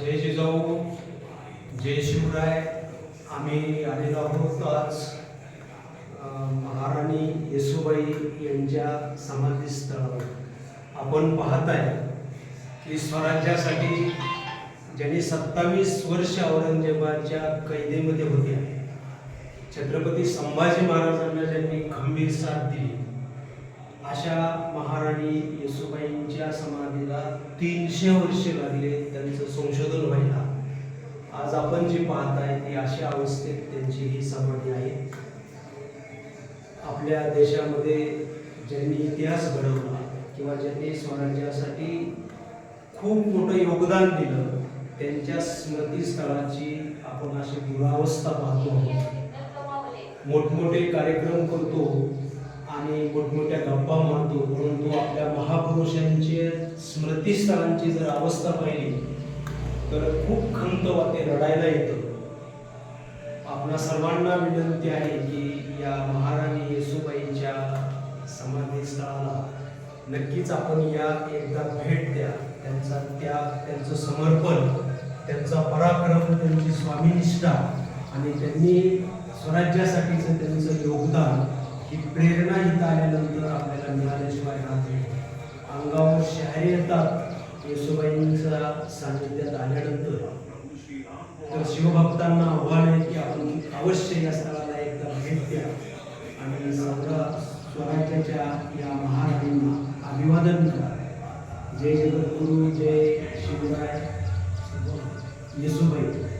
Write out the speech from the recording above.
जय जिजाऊ जय शिवराय. आम्ही आलेलो आहोत आज महाराणी येसुबाई यांच्या समाधीस्थळावर. आपण पाहत आहे की स्वराज्यासाठी ज्यांनी सत्तावीस वर्ष औरंगजेबाच्या कैदेमध्ये होत्या छत्रपती संभाजी महाराजांना ज्यांनी खंबीर साथ दिली. अशा महाराणी येसुबाईंच्या समाधीला तीनशे वर्षे लागले त्यांचं संशोधन व्हायला आज आपण जी पाहताय ती अशा अवस्थेत त्यांची ही समाधी आहे. आपल्या देशामध्ये ज्यांनी इतिहास घडवला किंवा ज्यांनी स्वराज्यासाठी खूप मोठं योगदान दिलं त्यांच्या स्मृतीस्थळाची आपण अशी दुरावस्था पाहतो. आहोत मोठमोठे कार्यक्रम करतो आणि मोठमोठ्या गप्पा मारतो परंतु आपल्या महापुरुषांचे स्मृतीस्थळांची जर अवस्था पाहिली तर खूप खंत वाटे रडायला येतं. आपल्या सर्वांना विनंती आहे की या महाराणी येसुबाईंच्या समाधीस्थळाला नक्कीच आपण या एकदा भेट द्या. त्यांचा त्याग त्यांचं समर्पण त्यांचा पराक्रम त्यांची स्वामीनिष्ठा आणि त्यांनी स्वराज्यासाठीचं त्यांचं योगदान ही प्रेरणा इथं आल्यानंतर आपल्याला मिळाल्याशिवाय राहते अंगावर शहारे येतात. येसुबाईंच्या सानिध्यात आल्यानंतर तर शिवभक्तांना आव्हान आहे की आपण अवश्य या स्थळाला एकदा भेट द्या आणि सगळ्या स्वराज्याच्या या महाराणींना अभिवादन करा. जय जगद्गुरू जय शिवराय येसुबाई.